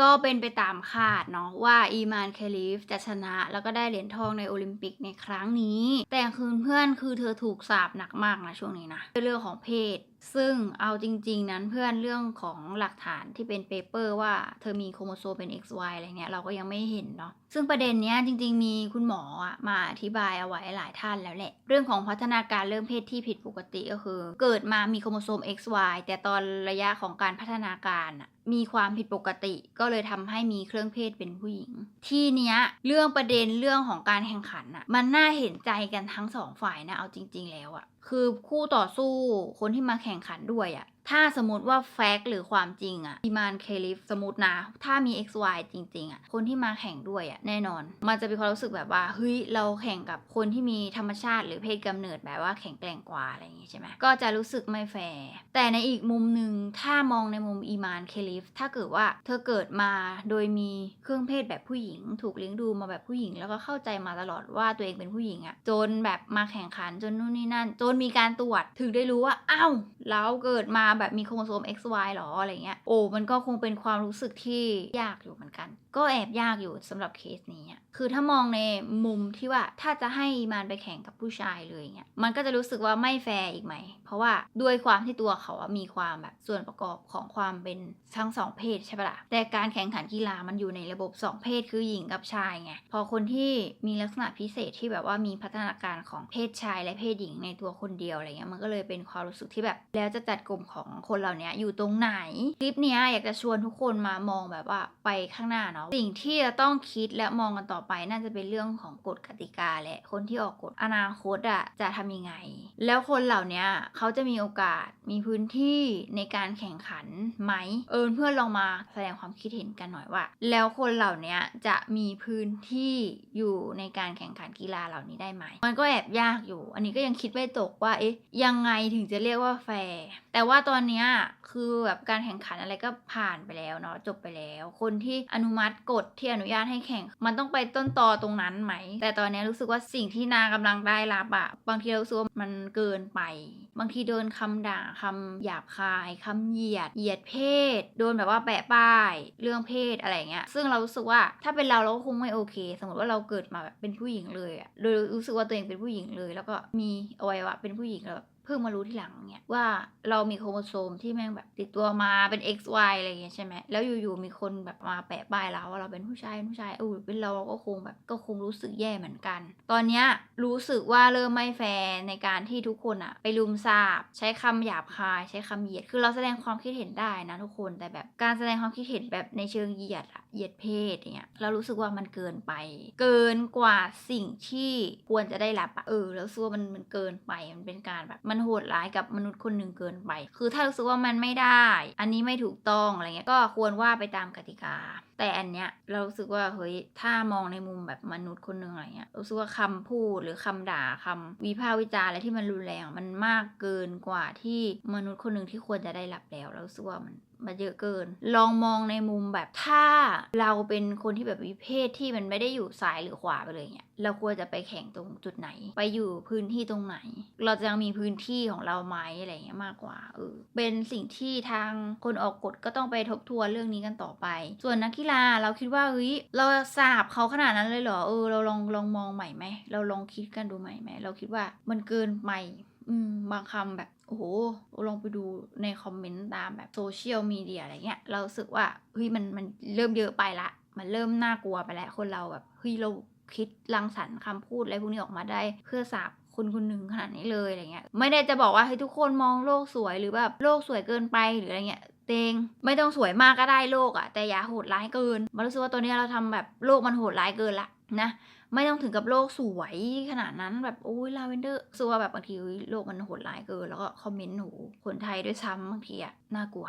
ก็เป็นไปตามคาดเนาะว่าอีมานเคลิฟจะชนะ แล้วก็ได้เหรียญทองในโอลิมปิกในครั้งนี้ แต่คืนเพื่อนคือเธอถูกสาปหนักมากนะช่วงนี้นะเรื่องของเพศ ซึ่งเอาจริง ๆ นั้นเพื่อนเรื่องของหลักฐานที่เป็นเปเปอร์ว่าเธอมีโครโมโซมเป็น XY อะไรเงี้ยเราก็ยังไม่เห็นเนาะซึ่งประเด็นเนี้ยจริง ๆ มีคุณหมออะมาอธิบายเอาไว้หลายท่านแล้วแหละ เรื่องของพัฒนาการเรื่องเพศที่ผิดปกติก็คือ เกิดมามีโครโมโซม XY แต่ตอนระยะของการพัฒนาการอะ มีความผิดปกติก็เลยทำให้มีเครื่องเพศเป็นผู้หญิง ที่เนี้ยเรื่องประเด็นเรื่องของการแข่งขันอะมันน่าเห็นใจกันทั้งสองฝ่ายนะเอาจริง ๆ แล้วอะคือคู่ต่อสู้คนที่มาแข่งขันด้วยอะ ถ้าสมมติว่าแฟกต์หรือความจริงอะอีมานเคลิฟสมมตินะ ถ้ามี XY จริง ๆอะคนที่มาแข่งด้วยอะแน่นอน มันจะมีความรู้สึกแบบว่าเฮ้ยเราแข่งกับคนที่มีธรรมชาติ หรือเพศกำเนิดแบบว่าแข็งแกร่งกว่าอะไรอย่างงี้ใช่ไหมก็จะรู้สึกไม่แฟร์แต่ในอีกมุมหนึ่งถ้ามองในมุมอีมานเคลิฟถ้าเกิดว่าเธอเกิดมาโดยมีเครื่องเพศแบบผู้หญิง ถูกเลี้ยงดูมาแบบผู้หญิง แล้วก็เข้าใจมาตลอดว่าตัวเองเป็นผู้หญิงอะจนแบบมาแข่งขันจนนู่นนี่นั่น จนมีการตรวจถึงได้รู้ว่าอ้าวเราเกิดมาแบบมีโครโมโซม XY หรออะไรเงี้ย โอ้มันก็คงเป็นความรู้สึกที่ยากอยู่เหมือนกัน ก็แอบยากอยู่สำหรับเคสนี้คือถ้ามองในมุมที่ว่าถ้าจะให้อีมานไปแข่งกับผู้ชายเลยเงี้ยมันก็จะรู้สึกว่าไม่แฟร์อีกไหม เพราะว่าด้วยความที่ตัวเขามีความแบบส่วนประกอบของความเป็นทั้งสองเพศใช่ปะล่ะแต่การแข่งขันกีฬามันอยู่ในระบบสองเพศคือหญิงกับชายไงพอคนที่มีลักษณะพิเศษที่แบบว่ามีพัฒนาการของเพศชายและเพศหญิงในตัวคนเดียวอะไรเงี้ยมันก็เลยเป็นความรู้สึกที่แบบแล้วจะจัดกลุ่มของคนเหล่านี้อยู่ตรงไหน คลิปนี้อยากจะชวนทุกคนมามองแบบว่าไปข้างหน้าเนาะสิ่งที่จะต้องคิดและมองกันต่อไป น่าจะเป็นเรื่องของกฎกติกาและคนที่ออกกฎอนาคตอะจะทำยังไง แล้วคนเหล่านี้เขาจะมีโอกาสมีพื้นที่ในการแข่งขันไหมเอิญเพื่อนลองมาแสดงความคิดเห็นกันหน่อยว่า แล้วคนเหล่านี้จะมีพื้นที่อยู่ในการแข่งขันกีฬาเหล่านี้ได้ไหม มันก็แอบยากอยู่ อันนี้ก็ยังคิดไม่ตกว่าเอ๊ะยังไงถึงจะเรียกว่าแฟร์แต่ว่าตอนอนเนี้ยคือแบบการแข่งขันอะไรก็ผ่านไปแล้วเนาะจบไปแล้ว คนที่อนุมัติกฎที่อนุญาตให้แข่ง มันต้องไปต้นตอตรงนั้นไหม แต่ตอนนี้รู้สึกว่าสิ่งที่นางกำลังได้รับอะบางทีเรารู้สึกว่ามันเกินไป บางทีโดนคำด่าคำหยาบคายคำเหยียด เหยียดเพศ โดนแบบว่าแปะป้าย เรื่องเพศอะไรเงี้ยซึ่งเรารู้สึกว่าถ้าเป็นเราเราก็คงไม่โอเค สมมติว่าเราเกิดมาแบบเป็นผู้หญิงเลยอะโดยรู้สึกว่าตัวเองเป็นผู้หญิงเลย แล้วก็มีอวัยวะเป็นผู้หญิงแล้ว เพิ่งมารู้ทีหลังเนี่ยว่าเรามีโครโมโซมที่แม่งแบบติดตัวมาเป็น XY อะไรอย่างเงี้ยใช่ไหมแล้วอยู่ๆมีคนแบบมาแปะป้ายเราว่าเราเป็นผู้ชายผู้ชายเออเป็นเราก็คงแบบก็คงรู้สึกแย่เหมือนกัน ตอนเนี้ยรู้สึกว่าเริ่มไม่แฟร์ในการที่ทุกคนอะไปลุมสาบ ใช้คำหยาบคาย ใช้คำเหยียดคือเราแสดงความคิดเห็นได้นะทุกคนแต่แบบการแสดงความคิดเห็นแบบในเชิงเหยียดอะเหยียดเพศอย่างเงี้ยเรารู้สึกว่ามันเกินไป เกินกว่าสิ่งที่ควรจะได้รับอะเออแล้วรู้สึกว่ามันมันเกินไปมันเป็นการแบบมันโหดร้ายกับมนุษย์คนหนึ่งเกินไป คือถ้ารู้สึกว่ามันไม่ได้ อันนี้ไม่ถูกต้องอะไรเงี้ย ก็ควรว่าไปตามกติกา แต่อันเนี้ยเรารู้สึกว่าเฮ้ย ถ้ามองในมุมแบบมนุษย์คนหนึ่งอะไรเงี้ย รู้สึกว่าคำพูดหรือคำด่าคำวิพากษ์วิจารณ์อะไรที่มันรุนแรง มันมากเกินกว่าที่มนุษย์คนหนึ่งที่ควรจะได้รับแล้วเรารู้สึกว่ามันมันเยอะเกิน ลองมองในมุมแบบถ้าเราเป็นคนที่แบบวิเพศที่มันไม่ได้อยู่ซ้ายหรือขวาไปเลยเนี่ยเราควรจะไปแข่งตรงจุดไหน ไปอยู่พื้นที่ตรงไหน เราจะยังมีพื้นที่ของเราไหมอะไรเงี้ยมากกว่าเออเป็นสิ่งที่ทางคนออกกฎก็ต้องไปทบทวนเรื่องนี้กันต่อไป ส่วนนักกีฬาเราคิดว่าเฮ้ยเราสาบเขาขนาดนั้นเลยเหรอเออเราลองลองมองใหม่ไหมเราลองคิดกันดูใหม่ไหมเราคิดว่ามันเกินไป อืมบางคำแบบโอ้โหลองไปดูในคอมเมนต์ตามแบบโซเชียลมีเดียอะไรเงี้ยเราสึกว่าเฮ้ยมันมันเริ่มเยอะไปละ มันเริ่มน่ากลัวไปแล้วคนเราแบบเฮ้ยเราคิดรังสรรค์คำพูดอะไรพวกนี้ออกมาได้เพื่อสาบคนคนหนึ่งขนาดนี้เลยอะไรเงี้ยไม่ได้จะบอกว่าให้ทุกคนมองโลกสวยหรือแบบโลกสวยเกินไปหรืออะไรเงี้ยเตงไม่ต้องสวยมากก็ได้โลกอะแต่อย่าโหดร้ายเกินมารู้สึกว่าตัวนี้เราทำแบบโลกมันโหดร้ายเกินละนะ ไม่ต้องถึงกับโลกสวยขนาดนั้นแบบโอ้ยลาเวนเดอร์สัวาแบบบางทีโลกมันโหดร้ายเกินแล้วก็คอมเมนต์หนูคนไทยด้วยซ้ำบางทีอะน่ากลัว